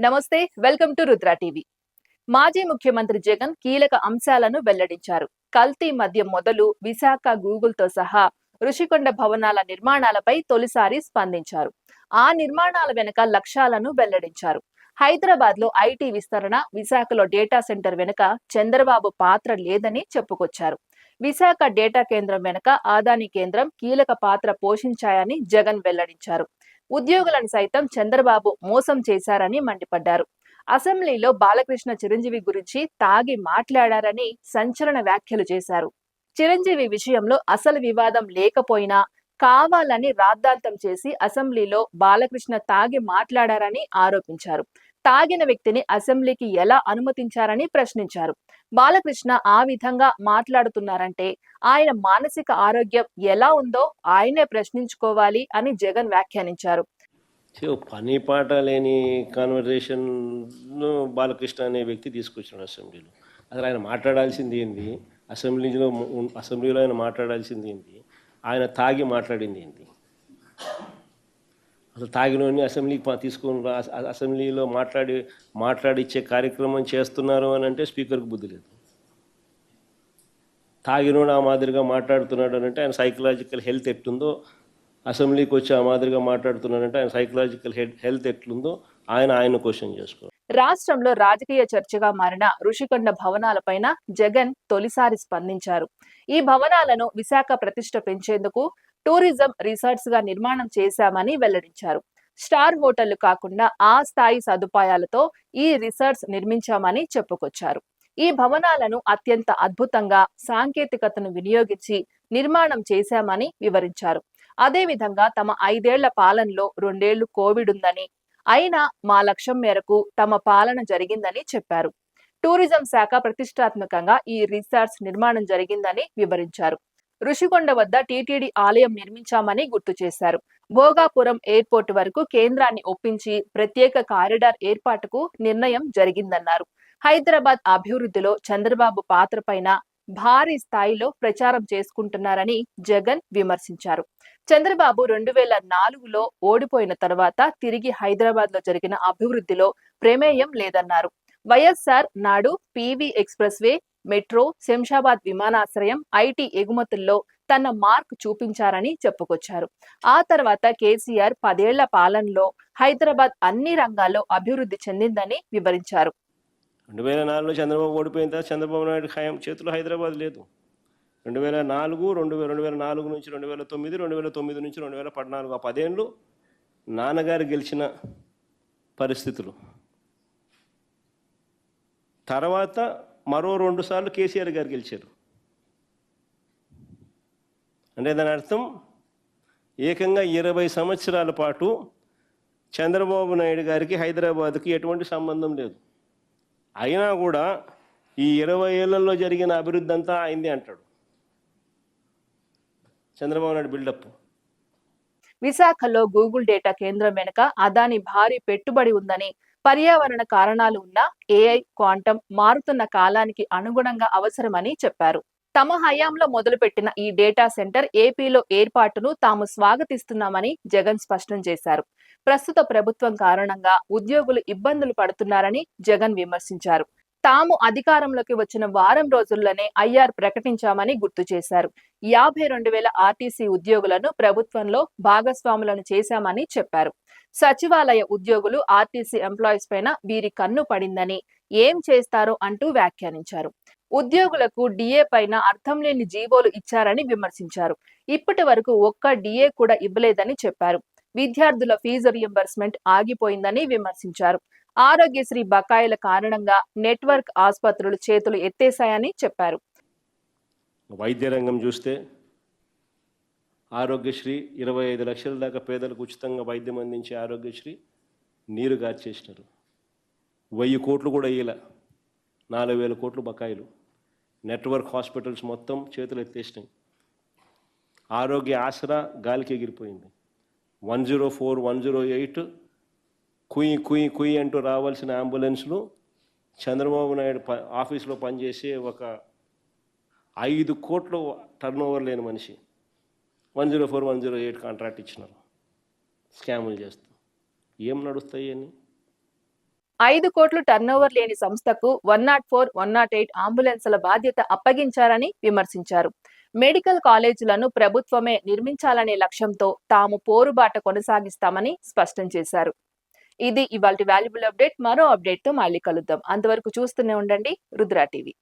నమస్తే welcome to Rudra TV. మాజీ ముఖ్యమంత్రి జగన్ కీలక అంశాలను వెల్లడించారు. కల్తీ మద్యం మొదలు విశాఖ గూగుల్తో సహా ఋషికొండ భవనాల నిర్మాణాలపై తొలిసారి స్పందించారు. ఆ నిర్మాణాల వెనుక లక్ష్యాలను వెల్లడించారు. హైదరాబాద్లో ఐటీ విస్తరణ విశాఖలో డేటా సెంటర్ వెనుక చంద్రబాబు పాత్ర లేదని చెప్పుకొచ్చారు. విశాఖ డేటా కేంద్రం వెనుక ఆదాని కేంద్రం కీలక పాత్ర పోషించాయని జగన్ వెల్లడించారు. ఉద్యోగులను సైతం చంద్రబాబు మోసం చేశారని మండిపడ్డారు. అసెంబ్లీలో బాలకృష్ణ చిరంజీవి గురించి తాగి మాట్లాడారని సంచలన వ్యాఖ్యలు చేశారు. చిరంజీవి విషయంలో అసలు వివాదం లేకపోయినా కావాలని రాద్ధాంతం చేసి అసెంబ్లీలో బాలకృష్ణ తాగి మాట్లాడారని ఆరోపించారు. తాగిన వ్యక్తిని అసెంబ్లీకి ఎలా అనుమతించారని ప్రశ్నించారు. బాలకృష్ణ ఆ విధంగా మాట్లాడుతున్నారంటే ఆయన మానసిక ఆరోగ్యం ఎలా ఉందో ఆయనే ప్రశ్నించుకోవాలి అని జగన్ వ్యాఖ్యానించారు. పని పాట లేని కాన్వర్జేషన్ బాలకృష్ణ అనే వ్యక్తి తీసుకొచ్చాడు అసెంబ్లీలో. అసలు ఆయన మాట్లాడాల్సింది ఏంది? అసెంబ్లీలో అసెంబ్లీలో ఆయన మాట్లాడాల్సింది ఏంది? ఆయన తాగి మాట్లాడింది ఏంది? అసలు తాగినోని అసెంబ్లీకి తీసుకొని అసెంబ్లీలో మాట్లాడి మాట్లాడిచ్చే కార్యక్రమం చేస్తున్నారు అని అంటే స్పీకర్కు బుద్ధి లేదు. తాగినోడు ఆ మాదిరిగా మాట్లాడుతున్నాడు అని అంటే ఆయన సైకలాజికల్ హెల్త్ ఎట్టుందో అసెంబ్లీకి వచ్చి ఆ మాదిరిగా మాట్లాడుతున్నాడంటే ఆయన సైకలాజికల్ హెల్త్ ఎట్లుందో ఆయన ఆయన క్వశ్చన్ చేసుకోవాలి. రాష్ట్రంలో రాజకీయ చర్చగా మారిన ఋషికొండ భవనాలపైన జగన్ తొలిసారి స్పందించారు. ఈ భవనాలను విశాఖ ప్రతిష్ట పెంచేందుకు టూరిజం రిసార్ట్స్గా నిర్మాణం చేశామని వెల్లడించారు. స్టార్ హోటళ్ళు కాకుండా ఆ స్థాయి సదుపాయాలతో ఈ రిసార్ట్స్ నిర్మించామని చెప్పుకొచ్చారు. ఈ భవనాలను అత్యంత అద్భుతంగా సాంకేతికతను వినియోగించి నిర్మాణం చేశామని వివరించారు. అదేవిధంగా తమ ఐదేళ్ళ పాలనలో రెండేళ్ళు కోవిడ్ ఉందని అయినా మా లక్ష్యం మేరకు తమ పాలన జరిగిందని చెప్పారు. టూరిజం శాఖ ప్రతిష్టాత్మకంగా ఈ రిసార్ట్స్ నిర్మాణం జరిగిందని వివరించారు. ఋషికొండ వద్ద టీటీడీ ఆలయం నిర్మించామని గుర్తు చేశారు. భోగాపురం ఎయిర్పోర్ట్ వరకు కేంద్రాన్ని ఒప్పించి ప్రత్యేక కారిడార్ ఏర్పాటుకు నిర్ణయం జరిగిందన్నారు. హైదరాబాద్ అభివృద్ధిలో చంద్రబాబు పాత్రపైన భారీ స్థాయిలో ప్రచారం చేసుకుంటున్నారని జగన్ విమర్శించారు. చంద్రబాబు రెండు వేల నాలుగులో ఓడిపోయిన తర్వాత తిరిగి హైదరాబాద్లో జరిగిన అభివృద్ధిలో ప్రమేయం లేదన్నారు. వైఎస్ఆర్ నాడు PV express way metro Shamshabad విమానాశ్రయం ఐటీ ఎగుమతుల్లో తన మార్క్ చూపించారని చెప్పుకొచ్చారు. ఆ తర్వాత కేసీఆర్ పదేళ్ళ పాలనలో హైదరాబాద్ అన్ని రంగాల్లో అభివృద్ధి చెందిందని వివరించారు. రెండు వేల నాలుగులో చంద్రబాబు ఓడిపోయిన తర్వాత చంద్రబాబు నాయుడు ఖాయం చేతిలో హైదరాబాద్ లేదు. రెండు వేల నాలుగు రెండు వేల రెండు వేల నాలుగు నుంచి రెండు వేల తొమ్మిది రెండు వేల తొమ్మిది నుంచి రెండు వేల పద్నాలుగు ఆ పదేళ్ళు నాన్నగారు గెలిచిన పరిస్థితులు. తర్వాత మరో రెండు సార్లు కేసీఆర్ గారు గెలిచారు. అంటే దాని అర్థం ఏకంగా ఇరవై సంవత్సరాల పాటు చంద్రబాబు నాయుడు గారికి హైదరాబాద్కి ఎటువంటి సంబంధం లేదు. అయినా కూడా ఈ ఇరవై ఏళ్ళలో జరిగిన అభివృద్ధి అంతా అయింది అంటాడు. చంద్రబాబు నాయుడు బిల్డప్. విశాఖలో గూగుల్ డేటా కేంద్రం వెనుక అదాని భారీ పెట్టుబడి ఉందని పర్యావరణ కారణాలు ఉన్న ఏఐ క్వాంటం మారుతున్న కాలానికి అనుగుణంగా అవసరమని చెప్పారు. తమ హయాంలో మొదలుపెట్టిన ఈ డేటా సెంటర్ ఏపీలో ఏర్పాటును తాము స్వాగతిస్తున్నామని జగన్ స్పష్టం చేశారు. ప్రస్తుత ప్రభుత్వం కారణంగా ఉద్యోగులు ఇబ్బందులు పడుతున్నారని జగన్ విమర్శించారు. తాము అధికారంలోకి వచ్చిన వారం రోజుల్లోనే ఐఆర్ ప్రకటించామని గుర్తు చేశారు. యాభై రెండు వేల ఆర్టీసీ ఉద్యోగులను ప్రభుత్వంలో భాగస్వాములను చేశామని చెప్పారు. సచివాలయ ఉద్యోగులు ఆర్టీసీ ఎంప్లాయీస్ పైన వీరి కన్ను పడిందని ఏం చేస్తారో అంటూ వ్యాఖ్యానించారు. ఉద్యోగులకు డిఏ పైన అర్థం లేని జీవోలు ఇచ్చారని విమర్శించారు. ఇప్పటి వరకు ఒక్క డిఏ కూడా ఇవ్వలేదని చెప్పారు. విద్యార్థుల ఫీజు రియంబర్స్మెంట్ ఆగిపోయిందని విమర్శించారు. ఆరోగ్యశ్రీ బకాయిల కారణంగా నెట్వర్క్ ఆసుపత్రులు చేతులు ఎత్తేశాయని చెప్పారు. వైద్య రంగం చూస్తే ఆరోగ్యశ్రీ ఇరవై ఐదు లక్షల దాకా పేదలకు ఉచితంగా వైద్యం అందించే ఆరోగ్యశ్రీ నీరు గార్చేసినారు. వెయ్యి కోట్లు కూడా ఇయ్యలే. నాలుగు వేల కోట్లు బకాయిలు. నెట్వర్క్ హాస్పిటల్స్ మొత్తం చేతులు ఎత్తేసినాయి. ఆరోగ్య ఆసరా గాలికి ఎగిరిపోయింది. One zero four one zero eight కుయి కుయి కుయి అంటూ రావాల్సిన అంబులెన్స్లు చంద్రబాబు నాయుడు ప ఆఫీస్లో పనిచేసే ఒక ఐదు కోట్లు టర్న్ ఓవర్ లేని మనిషి. One zero four one zero eight contract ఇచ్చినారు. స్కాములు చేస్తూ. ఏం నడుస్తాయి అని ఐదు కోట్లు టర్నోవర్ లేని సంస్థకు one not four one not eight అంబులెన్స్ల బాధ్యత అప్పగించారని విమర్శించారు. మెడికల్ కాలేజీలను ప్రభుత్వమే నిర్మించాలనే లక్ష్యంతో తాము పోరుబాట కొనసాగిస్తామని స్పష్టం చేశారు. ఇది ఇవాళ వాల్యుబుల్ అప్డేట్. మరో అప్డేట్తో మళ్ళీ కలుద్దాం. అంతవరకు చూస్తూనే ఉండండి. రుద్రా టీవీ.